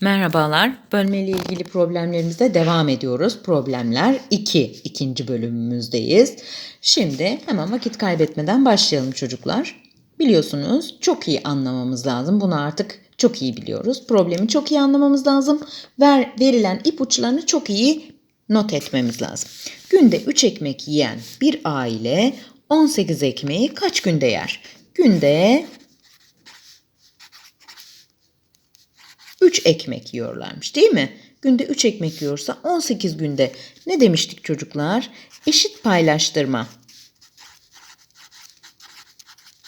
Merhabalar. Bölme ile ilgili problemlerimize devam ediyoruz. Problemler 2. ikinci bölümümüzdeyiz. Şimdi hemen vakit kaybetmeden başlayalım çocuklar. Biliyorsunuz çok iyi anlamamız lazım. Bunu artık çok iyi biliyoruz. Problemi çok iyi anlamamız lazım. Ver, verilen ipuçlarını çok iyi not etmemiz lazım. Günde 3 ekmek yiyen bir aile 18 ekmeği kaç günde yer? Günde 3 ekmek yiyorlarmış değil mi? Günde 3 ekmek yiyorsa 18 günde ne demiştik çocuklar? Eşit paylaştırma.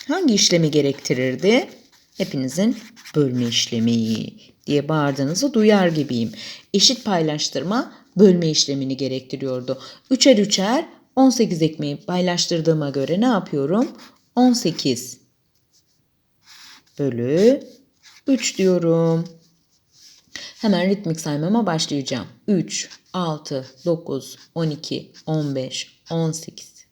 Hangi işlemi gerektirirdi? Hepinizin bölme işlemi diye bağırdığınızı duyar gibiyim. Eşit paylaştırma bölme işlemini gerektiriyordu. Üçer üçer 18 ekmeği paylaştırdığıma göre ne yapıyorum? 18 bölü 3 diyorum. Hemen ritmik saymama başlayacağım. 3, 6, 9, 12, 15, 18.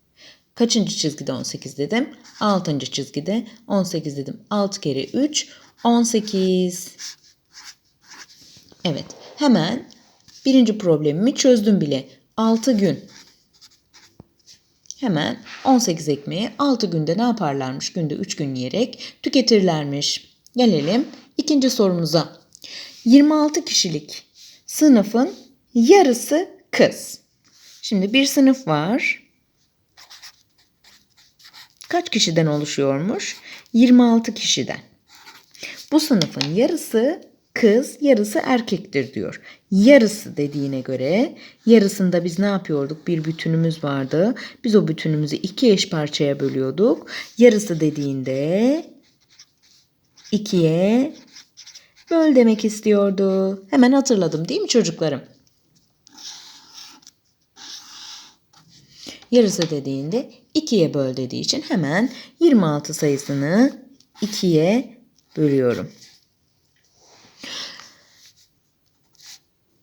Kaçıncı çizgide 18 dedim? 6. çizgide 18 dedim. 6 kere 3, 18. Evet, hemen birinci problemimi çözdüm bile. 6 gün. Hemen 18 ekmeği 6 günde ne yaparlarmış? Günde 3 gün yiyerek tüketirlermiş. Gelelim ikinci sorumuza. 26 kişilik sınıfın yarısı kız. Şimdi bir sınıf var. Kaç kişiden oluşuyormuş? 26 kişiden. Bu sınıfın yarısı kız, yarısı erkektir diyor. Yarısı dediğine göre yarısında biz ne yapıyorduk? Bir bütünümüz vardı. Biz o bütünümüzü iki eş parçaya bölüyorduk. Yarısı dediğinde ikiye böl demek istiyordu. Hemen hatırladım değil mi çocuklarım? Yarısı dediğinde 2'ye böl dediği için hemen 26 sayısını 2'ye bölüyorum.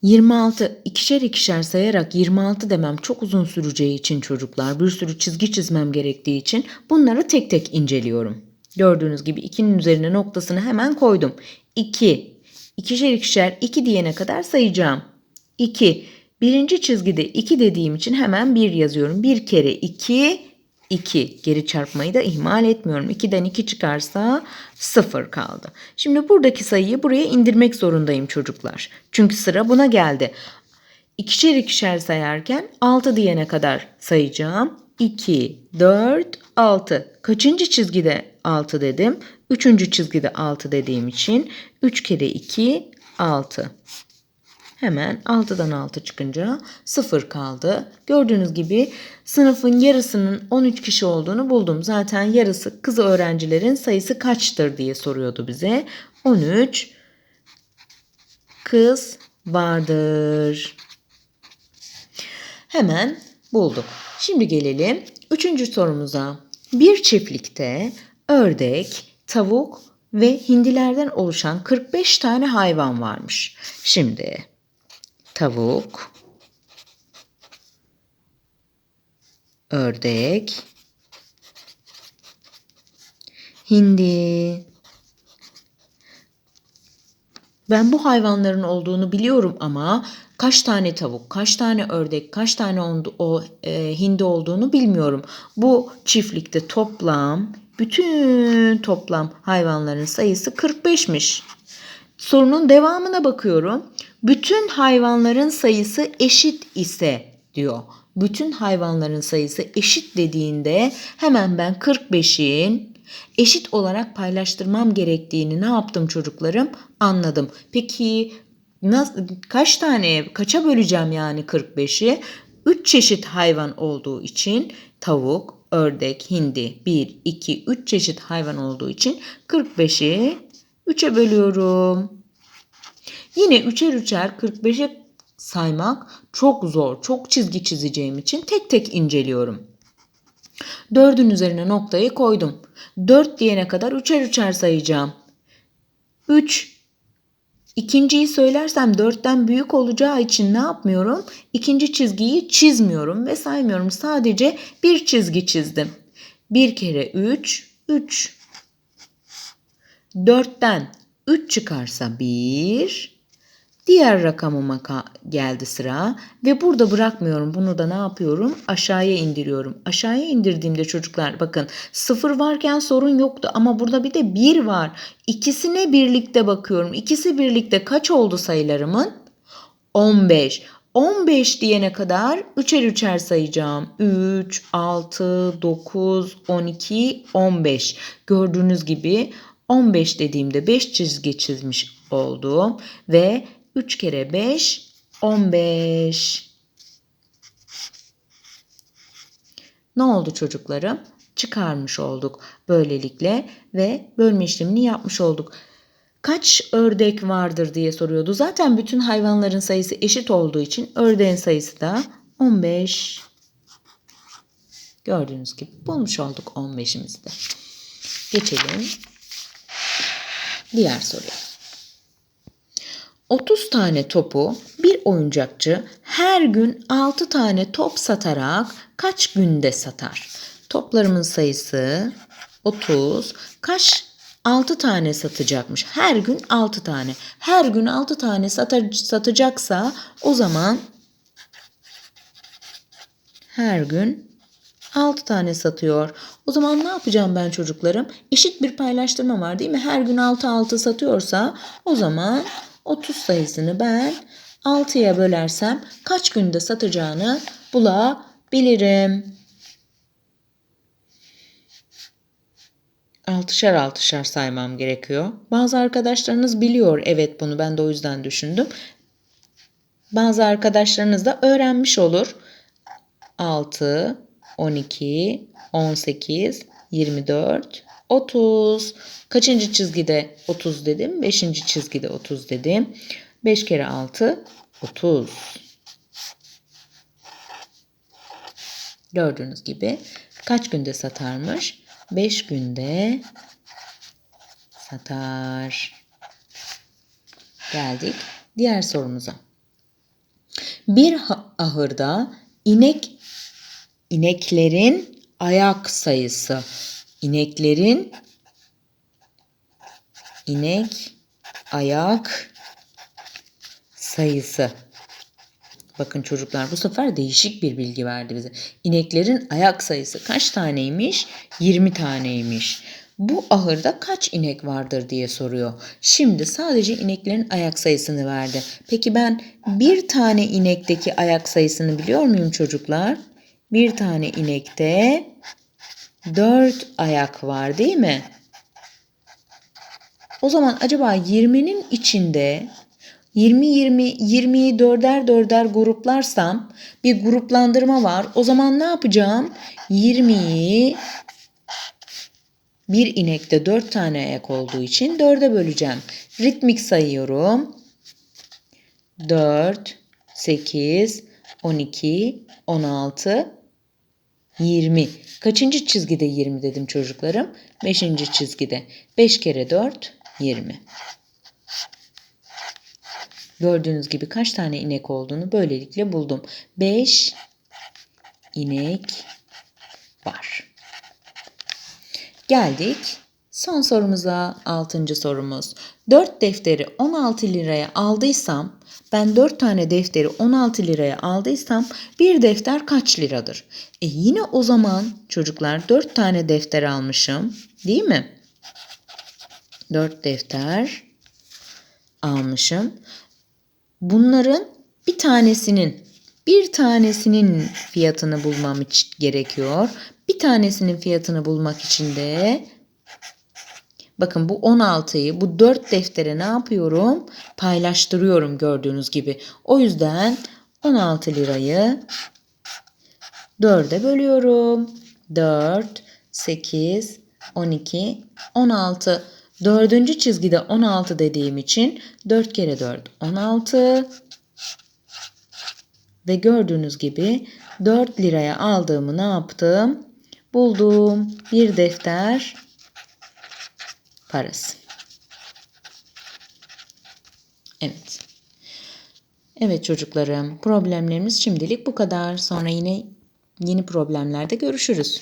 26 ikişer ikişer sayarak 26 demem çok uzun süreceği için çocuklar bir sürü çizgi çizmem gerektiği için bunları tek tek inceliyorum. Gördüğünüz gibi 2'nin üzerine noktasını hemen koydum. 2. İkişer ikişer 2 diyene kadar sayacağım. 2. Birinci çizgide 2 dediğim için hemen 1 yazıyorum. 1 kere 2, 2. Geri çarpmayı da ihmal etmiyorum. 2'den 2 çıkarsa 0 kaldı. Şimdi buradaki sayıyı buraya indirmek zorundayım çocuklar. Çünkü sıra buna geldi. İkişer ikişer sayarken 6 diyene kadar sayacağım. 2, 4, 6. Kaçıncı çizgide 6 dedim? Üçüncü çizgide 6 dediğim için 3 kere 2, 6. Hemen 6'dan 6 çıkınca 0 kaldı. Gördüğünüz gibi sınıfın yarısının 13 kişi olduğunu buldum. Zaten yarısı kız öğrencilerin sayısı kaçtır diye soruyordu bize. 13 kız vardır. Hemen bulduk. Şimdi gelelim üçüncü sorumuza. Bir çiftlikte ördek, tavuk ve hindilerden oluşan 45 tane hayvan varmış. Şimdi tavuk, ördek, hindi. Ben bu hayvanların olduğunu biliyorum ama kaç tane tavuk, kaç tane ördek, kaç tane o e, hindi olduğunu bilmiyorum. Bu çiftlikte toplam bütün toplam hayvanların sayısı 45'miş. Sorunun devamına bakıyorum. Bütün hayvanların sayısı eşit ise diyor. Bütün hayvanların sayısı eşit dediğinde hemen ben 45'in eşit olarak paylaştırmam gerektiğini ne yaptım çocuklarım? Anladım. Peki nasıl, kaç tane kaça böleceğim yani 45'i? 3 çeşit hayvan olduğu için tavuk, ördek, hindi 1, 2, 3 çeşit hayvan olduğu için 45'i 3'e bölüyorum. Yine üçer üçer 45'e saymak çok zor. Çok çizgi çizeceğim için tek tek inceliyorum. 4'ün üzerine noktayı koydum. 4 diyene kadar üçer üçer sayacağım. 3 İkinciyi söylersem 4'ten büyük olacağı için ne yapmıyorum? İkinci çizgiyi çizmiyorum ve saymıyorum. Sadece bir çizgi çizdim. 1 kere 3, 3. 4'ten 3 çıkarsa 1, Diğer rakamıma ka- geldi sıra ve burada bırakmıyorum. Bunu da ne yapıyorum? Aşağıya indiriyorum. Aşağıya indirdiğimde çocuklar bakın sıfır varken sorun yoktu ama burada bir de bir var. İkisine birlikte bakıyorum. İkisi birlikte kaç oldu sayılarımın? 15. 15 diyene kadar üçer üçer sayacağım. 3, 6, 9, 12, 15. Gördüğünüz gibi 15 dediğimde 5 çizgi çizmiş oldum. Ve 3 kere 5, 15. Ne oldu çocuklarım? Çıkarmış olduk böylelikle ve bölme işlemini yapmış olduk. Kaç ördek vardır diye soruyordu. Zaten bütün hayvanların sayısı eşit olduğu için ördeğin sayısı da 15. Gördüğünüz gibi bulmuş olduk 15'imizi de. Geçelim diğer soruya. 30 tane topu bir oyuncakçı her gün 6 tane top satarak kaç günde satar? Toplarımın sayısı 30. Kaç 6 tane satacakmış. Her gün 6 tane. Her gün 6 tane satar, satacaksa o zaman her gün 6 tane satıyor. O zaman ne yapacağım ben çocuklarım? Eşit bir paylaştırma var değil mi? Her gün 6 6 satıyorsa o zaman 30 sayısını ben 6'ya bölersem kaç günde satacağını bulabilirim. Altışar altışar saymam gerekiyor. Bazı arkadaşlarınız biliyor evet bunu ben de o yüzden düşündüm. Bazı arkadaşlarınız da öğrenmiş olur. 6, 12, 18, 24, 30. Kaçıncı çizgide 30 dedim? Beşinci çizgide 30 dedim. 5 kere 6, 30. Gördüğünüz gibi kaç günde satarmış? 5 günde satar. Geldik diğer sorumuza. Bir ahırda inek ineklerin ayak sayısı. İneklerin inek ayak sayısı. Bakın çocuklar bu sefer değişik bir bilgi verdi bize. İneklerin ayak sayısı kaç taneymiş? 20 taneymiş. Bu ahırda kaç inek vardır diye soruyor. Şimdi sadece ineklerin ayak sayısını verdi. Peki ben bir tane inekteki ayak sayısını biliyor muyum çocuklar? Bir tane inekte dört ayak var değil mi? O zaman acaba 20'nin içinde 20 20 20'yi dörder dörder gruplarsam bir gruplandırma var. O zaman ne yapacağım? 20'yi bir inekte 4 tane ayak olduğu için 4'e böleceğim. Ritmik sayıyorum. 4 8 12 16 20. Kaçıncı çizgide 20 dedim çocuklarım? 5. çizgide. 5 kere 4 20. Gördüğünüz gibi kaç tane inek olduğunu böylelikle buldum. 5 inek var. Geldik son sorumuza. 6. sorumuz. 4 defteri 16 liraya aldıysam ben 4 tane defteri 16 liraya aldıysam bir defter kaç liradır? E yine o zaman çocuklar 4 tane defter almışım değil mi? 4 defter almışım. Bunların bir tanesinin bir tanesinin fiyatını bulmam gerekiyor. Bir tanesinin fiyatını bulmak için de bakın bu 16'yı bu 4 deftere ne yapıyorum? Paylaştırıyorum gördüğünüz gibi. O yüzden 16 lirayı 4'e bölüyorum. 4, 8, 12, 16. Dördüncü çizgide 16 dediğim için 4 kere 4 16. Ve gördüğünüz gibi 4 liraya aldığımı ne yaptım? Buldum. Bir defter parası. Evet. Evet çocuklarım, problemlerimiz şimdilik bu kadar. Sonra yine yeni problemlerde görüşürüz.